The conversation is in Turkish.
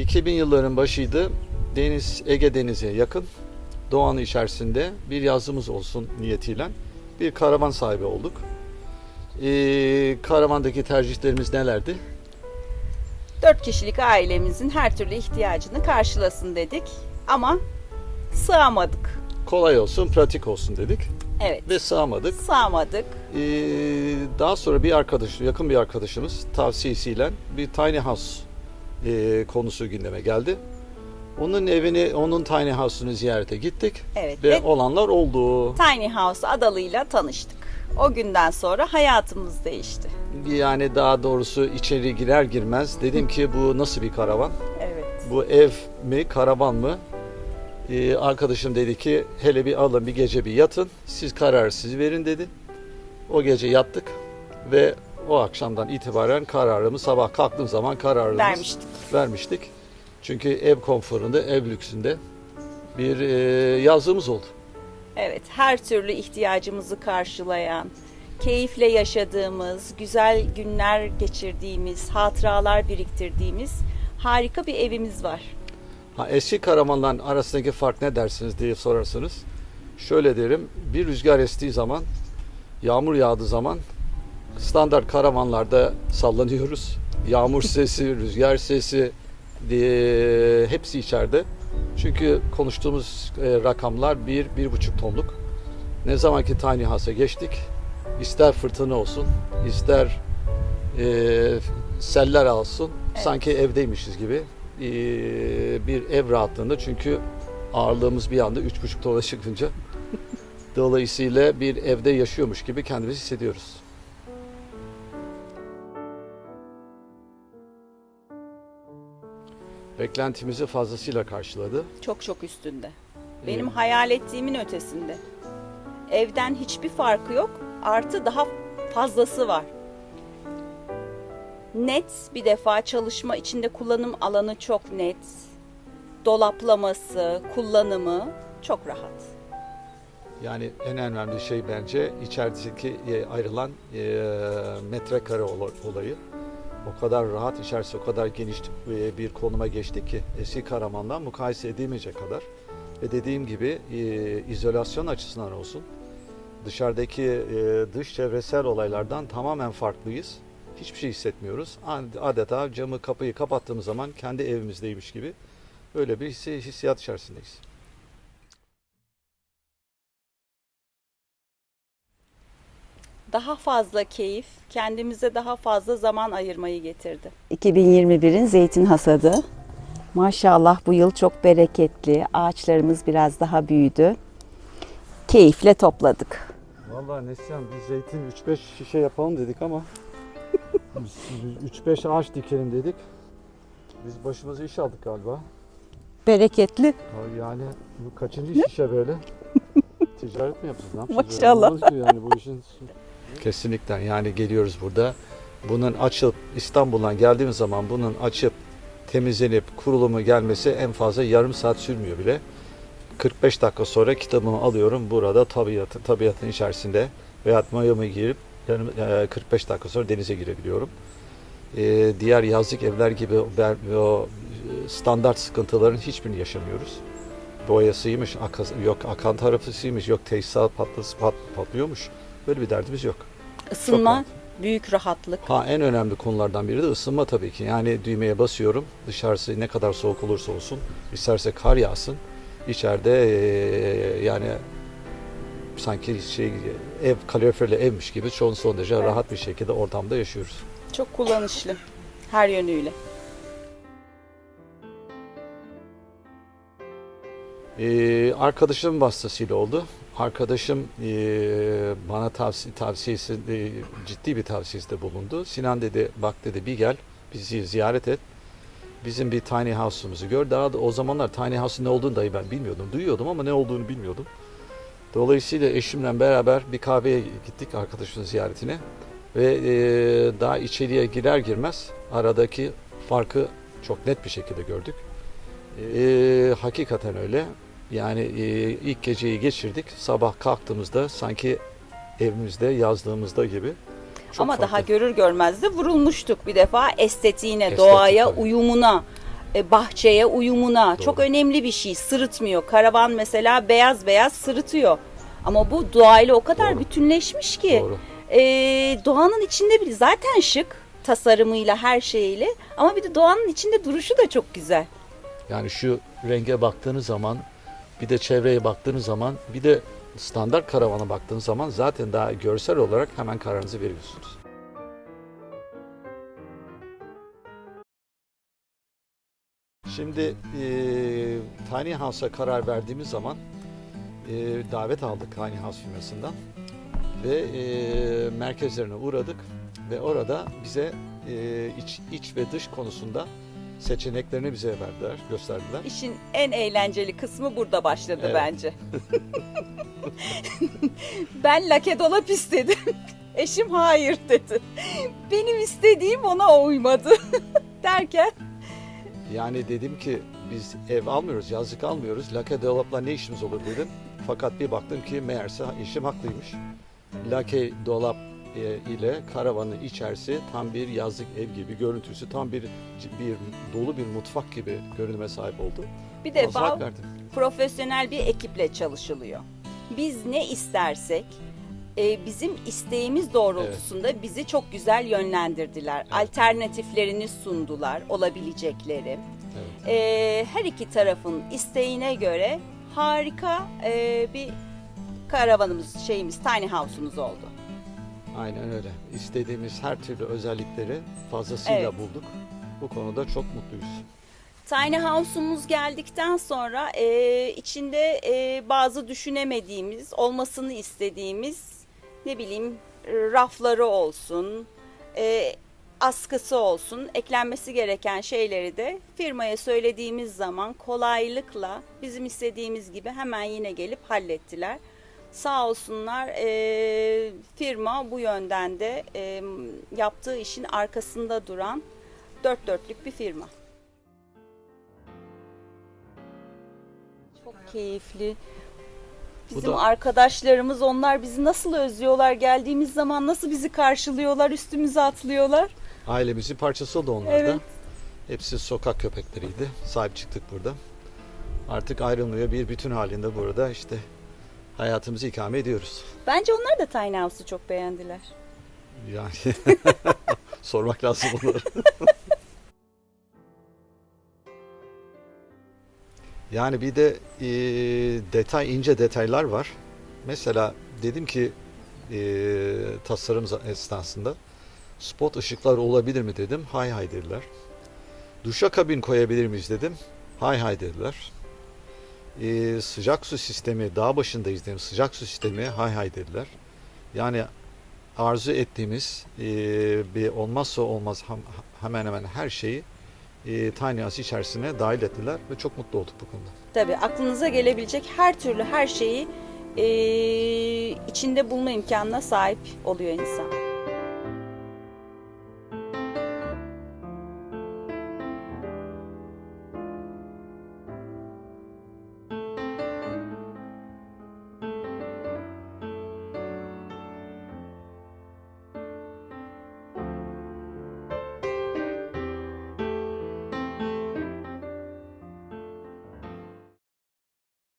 2000 yılların başıydı. Deniz Ege Denizi'ne yakın. Doğanın içerisinde bir yazımız olsun niyetiyle bir karavan sahibi olduk. Ee, karavandaki tercihlerimiz nelerdi? Dört kişilik ailemizin her türlü ihtiyacını karşılasın dedik. Ama sığamadık. Kolay olsun, pratik olsun dedik Evet. ve sığamadık. Sığamadık. Ee, daha sonra bir arkadaş, yakın bir arkadaşımız tavsiyesiyle bir tiny house e, konusu gündeme geldi. Onun evini, onun tiny house'unu ziyarete gittik Evet. ve Ve olanlar oldu. Tiny House adalıyla tanıştık. O günden sonra hayatımız değişti. Yani daha doğrusu içeri girer girmez dedim ki bu nasıl bir karavan? Evet. Bu ev mi, karavan mı? Ee, arkadaşım dedi ki hele bir alın bir gece bir yatın. Siz kararı siz verin dedi. O gece yattık ve o akşamdan itibaren kararımı sabah kalktığım zaman kararımız Vermiştik. vermiştik. Çünkü ev konforunda, ev lüksünde bir e, yazlığımız oldu. Evet, her türlü ihtiyacımızı karşılayan, keyifle yaşadığımız, güzel günler geçirdiğimiz, hatıralar biriktirdiğimiz harika bir evimiz var. Ha, eski karavanların arasındaki fark ne dersiniz diye sorarsanız şöyle derim bir rüzgar estiği zaman yağmur yağdığı zaman standart karavanlarda sallanıyoruz. Yağmur sesi, rüzgar sesi diye hepsi içeride. Çünkü konuştuğumuz e, rakamlar bir, bir buçuk tonluk. Ne zamanki tiny house'a geçtik ister fırtına olsun ister e, seller alsın sanki evdeymişiz gibi e, bir ev rahatlığında çünkü ağırlığımız bir anda üç buçuk tona çıkınca dolayısıyla bir evde yaşıyormuş gibi kendimizi hissediyoruz. Beklentimizi fazlasıyla karşıladı. Çok çok üstünde. Benim hayal ettiğimin ötesinde. Evden hiçbir farkı yok. Artı daha fazlası var. Net bir defa çalışma içinde kullanım alanı çok net. Dolaplaması, kullanımı çok rahat. Yani en önemli şey bence içerideki e, ayrılan e, metrekare ola- olayı. O kadar rahat, içerisi o kadar geniş e, bir konuma geçti ki eski Karaman'dan mukayese edilmeyecek kadar. Ve dediğim gibi e, izolasyon açısından olsun, dışarıdaki e, dış çevresel olaylardan tamamen farklıyız. Hiçbir şey hissetmiyoruz. Ad- Adeta camı kapıyı kapattığımız zaman kendi evimizdeymiş gibi böyle bir hissi, hissiyat içerisindeyiz. Daha fazla keyif, kendimize daha fazla zaman ayırmayı getirdi. 2021'in zeytin hasadı. Maşallah bu yıl çok bereketli. Ağaçlarımız biraz daha büyüdü. Keyifle topladık. Vallahi Neslihan biz zeytin 3-5 şişe yapalım dedik ama 3-5 ağaç dikelim dedik. Biz başımıza iş aldık galiba. Bereketli. Ya Yani bu kaçıncı şişe böyle? Ticaret mi yapacağız? Ne yapacağız? Maşallah. Yani bu işin... Kesinlikle yani geliyoruz burada. Bunun açıp İstanbul'dan geldiğimiz zaman bunun açıp temizlenip kurulumu gelmesi en fazla yarım saat sürmüyor bile. 45 dakika sonra kitabımı alıyorum. Burada tabiatın, tabiatın içerisinde veya mayomu e, 45 dakika sonra denize girebiliyorum. E, diğer yazlık evler gibi o, e, standart sıkıntıların hiçbirini yaşamıyoruz. Boyasıymış, akas- yok akan tarafısıymış, yok tesisat patlısı pat, patlıyormuş. Böyle bir derdimiz yok. Isınma, rahat. büyük rahatlık. Ha en önemli konulardan biri de ısınma tabii ki. Yani düğmeye basıyorum. Dışarısı ne kadar soğuk olursa olsun, isterse kar yağsın. İçeride eee, yani sanki şey ev kaloriferli evmiş gibi çoğun son derece Evet. rahat bir şekilde ortamda yaşıyoruz. Çok kullanışlı her yönüyle. Ee, arkadaşım vasıtasıyla oldu. Arkadaşım ee, bana tavsiye, tavsiyesi, ee, ciddi bir tavsiyesinde bulundu. Sinan dedi bak dedi bir gel bizi ziyaret et. Bizim bir tiny house'umuzu gör. Daha da o zamanlar tiny house'un ne olduğunu dahi ben bilmiyordum. Duyuyordum ama ne olduğunu bilmiyordum. Dolayısıyla eşimle beraber bir kahveye gittik arkadaşımın ziyaretine. Ve ee, daha içeriye girer girmez aradaki farkı çok net bir şekilde gördük. Ee, hakikaten öyle. Yani e, ilk geceyi geçirdik. Sabah kalktığımızda sanki evimizde yazdığımızda gibi. Çok Ama farklı. daha görür görmez de vurulmuştuk bir defa estetiğine, Estetik doğaya tabii. uyumuna, e, bahçeye uyumuna Doğru. çok önemli bir şey. Sırıtmıyor. Karavan mesela beyaz beyaz sırıtıyor. Ama bu doğayla o kadar Doğru. bütünleşmiş ki Doğru. e, doğanın içinde bir zaten şık tasarımıyla her şeyiyle ama bir de doğanın içinde duruşu da çok güzel. Yani şu renge baktığınız zaman bir de çevreye baktığınız zaman bir de standart karavana baktığınız zaman zaten daha görsel olarak hemen kararınızı veriyorsunuz. Şimdi e, Tiny House'a karar verdiğimiz zaman e, davet aldık Tiny House firmasından ve e, merkezlerine uğradık ve orada bize e, iç, iç ve dış konusunda seçeneklerini bize verdiler, gösterdiler. İşin en eğlenceli kısmı burada başladı Evet. bence. ben lake dolap istedim. Eşim hayır dedi. Benim istediğim ona uymadı. Derken Yani dedim ki biz ev almıyoruz, yazlık almıyoruz. Lake dolapla ne işimiz olur dedim. Fakat bir baktım ki meğerse eşim haklıymış. Lake dolap ile karavanın içerisi tam bir yazlık ev gibi görüntüsü tam bir bir dolu bir mutfak gibi görünüme sahip oldu. bir defa profesyonel bir ekiple çalışılıyor. Biz ne istersek e, bizim isteğimiz doğrultusunda bizi çok güzel yönlendirdiler. Alternatiflerini sundular, olabilecekleri. Evet. E, her iki tarafın isteğine göre harika e, bir karavanımız, şeyimiz, tiny house'umuz oldu. Aynen öyle. İstediğimiz her türlü özellikleri fazlasıyla Evet. bulduk. Bu konuda çok mutluyuz. Tiny House'umuz geldikten sonra e, içinde e, bazı düşünemediğimiz, olmasını istediğimiz ne bileyim rafları olsun, e, askısı olsun, eklenmesi gereken şeyleri de firmaya söylediğimiz zaman kolaylıkla bizim istediğimiz gibi hemen yine gelip hallettiler. Sağ olsunlar e, firma bu yönden de e, yaptığı işin arkasında duran dört dörtlük bir firma. Çok keyifli. Bizim da- arkadaşlarımız onlar bizi nasıl özlüyorlar geldiğimiz zaman nasıl bizi karşılıyorlar üstümüze atlıyorlar. Ailemizin parçası oldu onlar da. Evet. Hepsi sokak köpekleriydi. Sahip çıktık burada. Artık ayrılmıyor bir bütün halinde burada işte hayatımızı ikame ediyoruz. Bence onlar da Tiny House'u çok beğendiler. Yani sormak lazım onları. yani bir de e, detay ince detaylar var. Mesela dedim ki e, tasarım esnasında spot ışıklar olabilir mi dedim. Hay hay dediler. Duşa kabin koyabilir miyiz dedim. Hay hay dediler. E, sıcak su sistemi dağ başındayız dedim. Sıcak su sistemi hay hay dediler. Yani arzu ettiğimiz e, bir olmazsa olmaz hem- hemen hemen her şeyi e, Tiny içerisine dahil ettiler ve çok mutlu olduk bu konuda. Tabii aklınıza gelebilecek her türlü her şeyi eee, içinde bulma imkanına sahip oluyor insan.